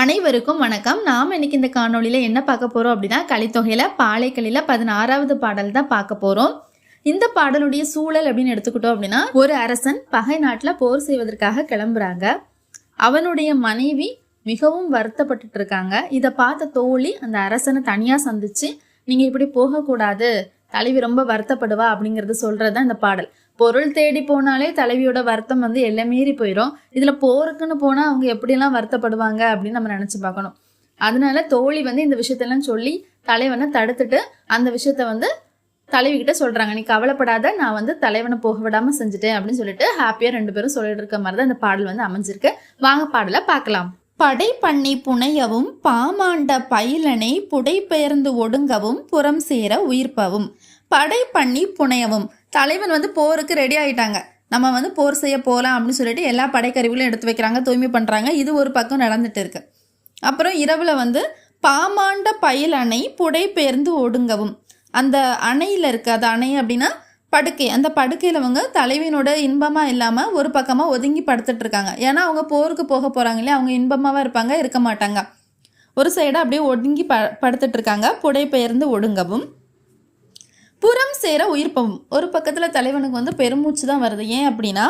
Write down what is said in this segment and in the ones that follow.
அனைவருக்கும் வணக்கம். நாம் இன்னைக்கு இந்த காணொளியில் என்ன பார்க்க போகிறோம் அப்படின்னா கலித்தொகையில் பாலைக்கலியில் பதினாறாவது பாடல் தான் பார்க்க போகிறோம் இந்த பாடலுடைய சூழல் அப்படின்னு எடுத்துக்கிட்டோம் அப்படின்னா ஒரு அரசன் பகை நாட்டில் போர் செய்வதற்காக கிளம்புறாங்க. அவனுடைய மனைவி மிகவும் வருத்தப்பட்டுட்டு இருக்காங்க. இதை பார்த்த தோழி அந்த அரசனை தனியாக சந்திச்சு நீங்கள் இப்படி போகக்கூடாது. தலைவி ரொம்ப வருத்தப்படுவா அப்படிங்கிறது சொல்கிறது தான் இந்த பாடல். பொருள் தேடி போனாலே தலைவியோட வருத்தம் வந்து எல்லை மீறி போயிடும் இதில் போருக்குன்னு போனால் அவங்க எப்படிலாம் வருத்தப்படுவாங்க அப்படின்னு நம்ம நினச்சி பார்க்கணும். அதனால தோழி வந்து இந்த விஷயத்தெல்லாம் சொல்லி தலைவனை தடுத்துட்டு அந்த விஷயத்த வந்து தலைவி கிட்ட சொல்றாங்க. நீ கவலைப்படாத நான் வந்து தலைவனை போக விடாம செஞ்சுட்டேன் அப்படின்னு சொல்லிட்டு ஹாப்பியா ரெண்டு பேரும் சொல்லிட்டு இருக்க மாதிரி தான் இந்த பாடல் வந்து அமைஞ்சிருக்கு. வாங்க பாடலை பார்க்கலாம். படை பண்ணி புனையவும் பாமாண்ட பயிலனை புடை பெயர்ந்து ஒடுங்கவும் புறம் சேர உயிர்ப்பவும். படை பண்ணி புனையவும். தலைவன் வந்து போருக்கு ரெடி ஆயிட்டாங்க. நம்ம வந்து போர் செய்ய போகலாம் அப்படின்னு சொல்லிட்டு எல்லா படைக்கருவிகளும் எடுத்து வைக்கிறாங்க தூய்மை பண்ணுறாங்க இது ஒரு பக்கம் நடந்துட்டு இருக்கு. அப்புறம் இரவில் வந்து பாமாண்ட பயில் அணை புடை பெயர்ந்து ஒடுங்கவும். அந்த அணையில் இருக்க அது அணை அப்படின்னா படுக்கை. அந்த படுக்கையில் அவங்க தலைவினோட இன்பமாக இல்லாமல் ஒரு பக்கமாக ஒதுங்கி படுத்துட்டு இருக்காங்க. ஏன்னா அவங்க போருக்கு போக போகிறாங்க இல்லையா? அவங்க இன்பமாக இருப்பாங்க இருக்க மாட்டாங்க. ஒரு சைடாக அப்படியே ஒடுங்கி ப படுத்துட்டு இருக்காங்க. புடை பெயர்ந்து ஒடுங்கவும். புறம் சேர உயிர்ப்பவும் ஒரு பக்கத்தில் தலைவனுக்கு வந்து பெருமூச்சு தான் வருது. ஏன் அப்படின்னா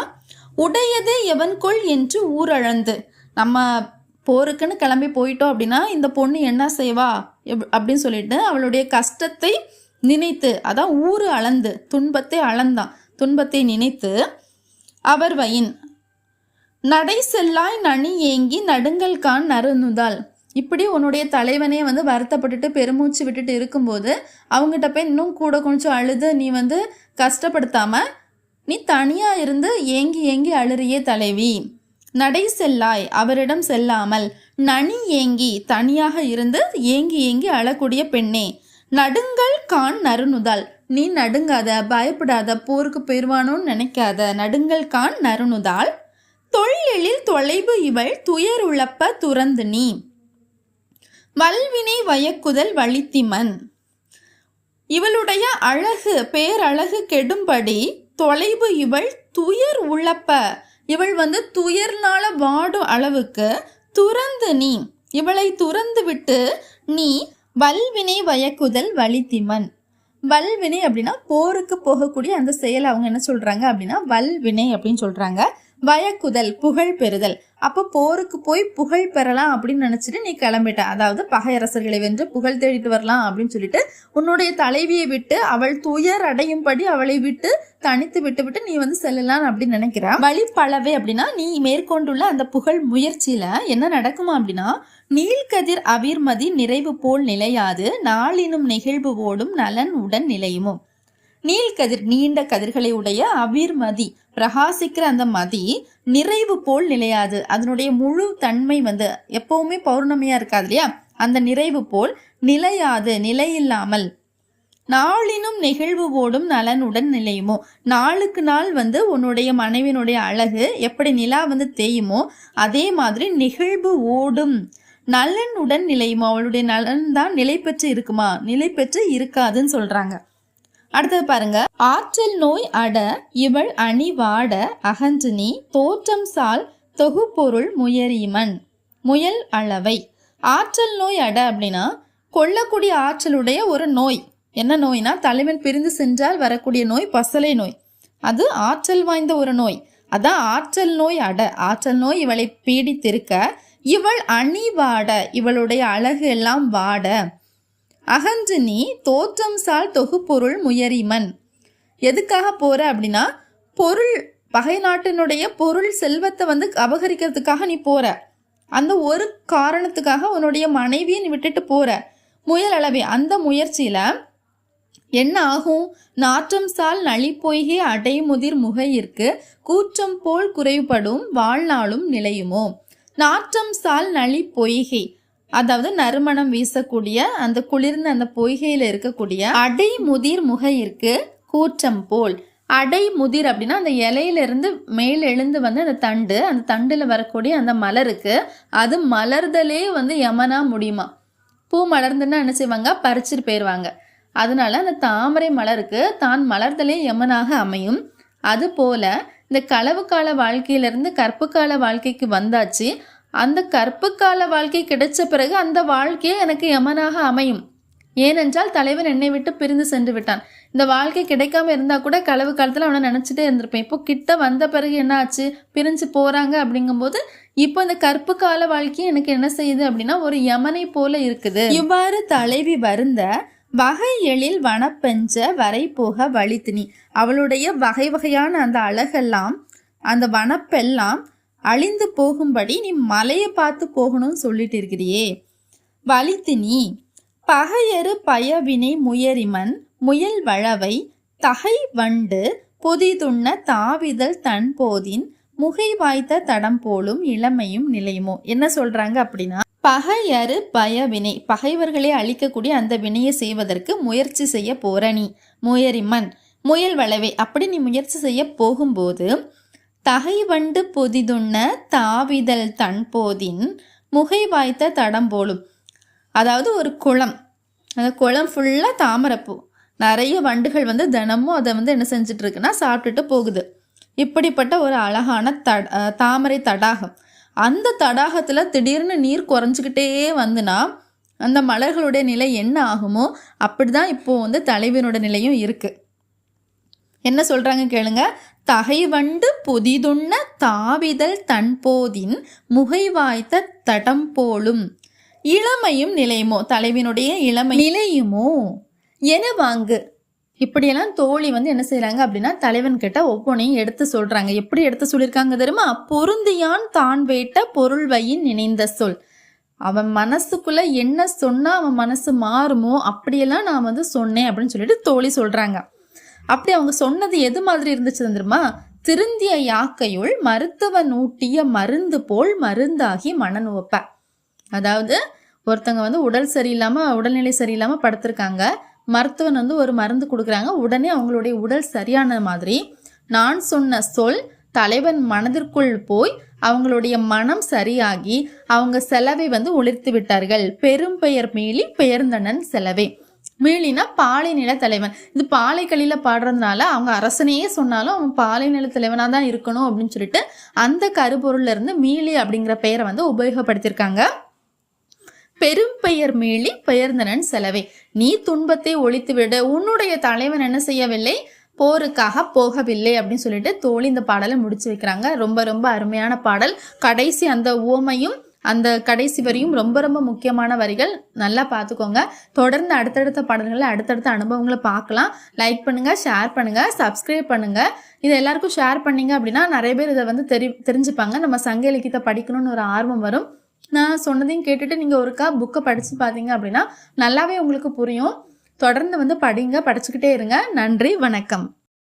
உடையது எவன்கொள் என்று ஊரழந்து. நம்ம போருக்குன்னு கிளம்பி போயிட்டோம் அப்படின்னா இந்த பொண்ணு என்ன செய்வா? எப்- அப்படின்னு சொல்லிட்டு அவளுடைய கஷ்டத்தை நினைத்து அதான் ஊர் அளந்து துன்பத்தை அளந்தான். துன்பத்தை நினைத்து அவர் வயின் நடை செல்லாய் நனி ஏங்கி நடுங்கல் கான் இப்படி உன்னுடைய தலைவனே வந்து வருத்தப்பட்டுட்டு பெருமூச்சு விட்டுட்டு இருக்கும்போது அவங்ககிட்ட போய் இன்னும் கூட கொஞ்சம் அழுது நீ வந்து கஷ்டப்படுத்தாம நீ தனியாக இருந்து ஏங்கி ஏங்கி அழுறியே தலைவி. நடை செல்லாய் அவரிடம் செல்லாமல் நனி ஏங்கி தனியாக இருந்து ஏங்கி ஏங்கி அழக்கூடிய பெண்ணே. நடுங்கள் கான் நறுநுதால். நீ நடுங்காத பயப்படாத போருக்கு போயிருவானோன்னு நினைக்காத. நடுங்கள் கான் நறுநுதால். தொழிலில் தொலைவு இவள் துயர் உழப்ப துறந்து நீ. வல்வினை வயக்குதல் வழித்திமன். இவளுடைய அழகு பேரழகு கெடும்படி தொலைவு இவள் துயர் உழப்ப. இவள் வந்து துயர்னால வாடும் அளவுக்கு துறந்து நீ. இவளை துறந்து விட்டு நீ வல்வினை வயக்குதல் வழித்திமன். வல்வினை அப்படின்னா போருக்கு போகக்கூடிய அந்த செயலை அவங்க என்ன சொல்றாங்க அப்படின்னா வல்வினை அப்படின்னு சொல்றாங்க. வயக்குதல் புகழ் பெறுதல். அப்போ போருக்கு போய் புகழ் பெறலாம் அப்படின்னு நினச்சிட்டு நீ கிளம்பிட்ட. அதாவது பகையரசர்களை வென்று புகழ் தேடிட்டு வரலாம் அப்படின்னு சொல்லிட்டு உன்னுடைய தலைவியை விட்டு அவள் துயர் அடையும்படி அவளை விட்டு தனித்து விட்டு விட்டு நீ வந்து செல்லலாம் அப்படின்னு நினைக்கிற. வழி பலவே அப்படின்னா நீ மேற்கொண்டுள்ள அந்த புகழ் முயற்சியில என்ன நடக்குமா அப்படின்னா நீல்கதிர் அவிர்மதி நிறைவு போல் நிலையாது நாளினும் நிகழ்வு ஓடும் நலன் உடன் நிலையுமோ? நீள்கதிர் நீண்ட கதிர்களை உடைய அவிர்மதி பிரகாசிக்கிற அந்த மதி நிறைவு போல் நிலையாது. அதனுடைய முழு தன்மை வந்து எப்பவுமே பௌர்ணமியா இருக்காது இல்லையா? அந்த நிறைவு போல் நிலையாது நிலையில்லாமல். நாளினும் நிகழ்வு ஓடும் நலனுடன் நிலையுமோ? நாளுக்கு நாள் வந்து உன்னுடைய மனைவினுடைய அழகு எப்படி நிலா வந்து தேயுமோ அதே மாதிரி நிகழ்வு ஓடும். நலனுடன் நிலையுமோ? அவளுடைய நலன் தான் நிலை பெற்று இருக்குமா? நிலை பெற்று இருக்காதுன்னு சொல்றாங்க. அடுத்தது பாருங்க. ஆற்றல் நோய் அட இவள் அணி வாட அகன்று நீ தோற்றம் சால் தொகுப்பொருள் முயறிமன். முயல் அளவை. ஆற்றல் நோய் அட அப்படின்னா கொல்லக்கூடிய ஆற்றலுடைய ஒரு நோய். என்ன நோய்னா தலைவன் பிரிந்து சென்றால் வரக்கூடிய நோய் பசலை நோய். அது ஆற்றல் வாய்ந்த ஒரு நோய். அதான் ஆற்றல் நோய் அட. ஆற்றல் நோய் இவளை பீடித்திருக்க. இவள் அணி வாட. இவளுடைய அழகு எல்லாம் வாட. அகன்று நீ தோற்றம் சால் தொகுப்பொருள் முயறிமன். எதுக்காக போற அப்படின்னா பொருள் பகை நாட்டினுடைய பொருள் செல்வத்தை வந்து அபகரிக்கிறதுக்காக நீ போற. அந்த ஒரு காரணத்துக்காக உன்னுடைய மனைவியை நீ விட்டுட்டு போற. முயல் அளவே அந்த முயற்சியில என்ன ஆகும்? நாற்றம் சால் நளி பொய்கை அடைமுதிர் முகையிற்கு கூற்றம் போல் குறைபடும் வாழ்நாளும் நிலையுமோ? நாற்றம் சால் நளி பொய்கை அதாவது நறுமணம் வீசக்கூடிய அந்த குளிர்ந்த அந்த பொய்கையில் இருக்கக்கூடிய அடைமுதிர் முகையிற்கு கூற்றம் போல். அடைமுதிர் அப்படின்னா அந்த இலையிலிருந்து மேல் எழுந்து வந்து அந்த தண்டு அந்த தண்டுல வரக்கூடிய அந்த மலருக்கு அது மலர்தலே வந்து யமனா முடியுமா? பூ மலர்ந்துன்னா என்ன செய்வாங்க? பறிச்சுட்டு போயிடுவாங்க அதனால அந்த தாமரை மலருக்கு தான் மலர்தலே யமனாக அமையும். அதுபோல இந்த களவு கால வாழ்க்கையிலிருந்து கற்பு கால வாழ்க்கைக்கு வந்தாச்சு. அந்த கற்பு கால வாழ்க்கை கிடைச்ச பிறகு அந்த வாழ்க்கையே எனக்கு யமனாக அமையும். ஏனென்றால் தலைவன் என்னை விட்டு பிரிந்து சென்று விட்டான். இந்த வாழ்க்கை கிடைக்காம இருந்தா கூட கலவு காலத்தில் அவனை நினச்சிட்டே இருந்திருப்பேன். இப்போ கிட்ட வந்த பிறகு என்ன ஆச்சு? பிரிஞ்சு போறாங்க அப்படிங்கும்போது இப்போ இந்த கற்பு கால வாழ்க்கை எனக்கு என்ன செய்யுது அப்படின்னா ஒரு யமனை போல இருக்குது. இவ்வாறு தலைவி வருந்த வகை எழில் வனப்பெஞ்ச வரை போக வழித்தினி. அவளுடைய வகை வகையான அந்த அழகெல்லாம் அந்த வனப்பெல்லாம் அழிந்து போகும்படி நீ மலையை பார்த்து போகணும்னு சொல்லிட்டு இருக்கிறியே. வலித்தினி பகையறு பயவினை முயரிமன் முயல் வளவை தகை வண்டு பொதிதுண்ண தாவிதல் தன் போதின் முகை வாய்த்த தடம் போலும் இளமையும் நிலையுமோ? என்ன சொல்றாங்க அப்படின்னா பகையறு பயவினை பகைவர்களை அழிக்கக்கூடிய அந்த வினையை செய்வதற்கு முயற்சி செய்ய போற நீ முயரிமன் முயல் வளவை அப்படி நீ முயற்சி செய்ய போகும்போது தகை வண்டு பொதிதுண்ண தாவிதல் தன் போதின் முகை வாய்த்த தடம் போலும். அதாவது ஒரு குளம். அந்த குளம் ஃபுல்லாக தாமரைப்பூ. நிறைய வண்டுகள் வந்து தினமும் அதை வந்து என்ன செஞ்சிட்ருக்குன்னா சாப்பிட்டுட்டு போகுது. இப்படிப்பட்ட ஒரு அழகான தட தாமரை தடாகம். அந்த தடாகத்தில் திடீர்னு நீர் குறைஞ்சிக்கிட்டே வந்துன்னா அந்த மலர்களுடைய நிலை என்ன ஆகுமோ அப்படி தான் இப்போது வந்து தலைவனோட நிலையும் இருக்குது என்ன சொல்கிறாங்க கேளுங்க. தகை புதிதுண்ண தாவிதல் தன்போதின் முகைவாய்த்த தடம் போலும். இளமையும் நிலையுமோ? தலைவினுடைய இளமை நிலையுமோ? என வாங்கு. இப்படியெல்லாம் தோழி வந்து என்ன செய்யறாங்க அப்படின்னா தலைவன் கிட்ட ஒவ்வொன்றையும் எடுத்து சொல்றாங்க. எப்படி எடுத்து சொல்லியிருக்காங்க தெரியுமா? பொருந்தியான் தான் வேட்ட பொருள்வையின் நினைந்த சொல். அவன் மனசுக்குள்ள என்ன சொன்னா அவன் மனசு மாறுமோ? அப்படியெல்லாம் நான் வந்து சொன்னேன் அப்படின்னு சொல்லிட்டு தோழி சொல்றாங்க. அப்படி அவங்க சொன்னது எது மாதிரி இருந்துச்சு தெரியுமா? திருந்திய யாக்கையுள் மருத்துவன் ஊட்டிய மருந்து போல் மருந்தாகி மனநுவப்ப அதாவது ஒருத்தங்க வந்து உடல் சரியில்லாமல் உடல்நிலை சரியில்லாமல் படுத்திருக்காங்க. மருத்துவன் வந்து ஒரு மருந்து கொடுக்குறாங்க. உடனே அவங்களுடைய உடல் சரியான மாதிரி நான் சொன்ன சொல் தலைவன் மனதிற்குள் போய் அவங்களுடைய மனம் சரியாகி அவங்க செலவை வந்து ஒளிர்த்து விட்டார்கள். பெரும் பெயர் மீளி பெயர்ந்தனன் செலவே. மீளினா பாலை நில தலைவன். இது பாலைக்களியில் பாடுறதுனால அவங்க அரசனையே சொன்னாலும் அவன் பாலை நில தலைவனாக தான் இருக்கணும் அப்படின்னு சொல்லிட்டு அந்த கருப்பொருள்ல இருந்து மீளி அப்படிங்கிற பெயரை வந்து உபயோகப்படுத்தியிருக்காங்க. பெரும் பெயர் மீளி பெயர்ந்தனன் செலவே. நீ துன்பத்தை ஒழித்துவிட. உன்னுடைய தலைவன் என்ன செய்யவில்லை? போருக்காக போகவில்லை அப்படின்னு சொல்லிட்டு தோழி இந்த பாடலை முடிச்சு வைக்கிறாங்க. ரொம்ப ரொம்ப அருமையான பாடல். கடைசி அந்த ஓமையும் அந்த கடைசி வரியும் ரொம்ப ரொம்ப முக்கியமான வரிகள். நல்லா பார்த்துக்கோங்க. தொடர்ந்து அடுத்தடுத்த பாடல்களை அடுத்தடுத்த அனுபவங்களை பார்க்கலாம். லைக் பண்ணுங்கள் ஷேர் பண்ணுங்கள் சப்ஸ்கிரைப் பண்ணுங்கள் இதை எல்லாருக்கும் ஷேர் பண்ணிங்க அப்படின்னா நிறைய பேர் இதை வந்து தெரி தெரிஞ்சுப்பாங்க. நம்ம சங்க இலக்கியத்தை படிக்கணும்னு ஒரு ஆர்வம் வரும். நான் சொன்னதையும் கேட்டுட்டு நீங்கள் ஒருக்கா புக்கை படித்து பார்த்தீங்க அப்படின்னா நல்லாவே உங்களுக்கு புரியும். தொடர்ந்து வந்து படிங்க படிச்சுக்கிட்டே இருங்க. நன்றி வணக்கம்.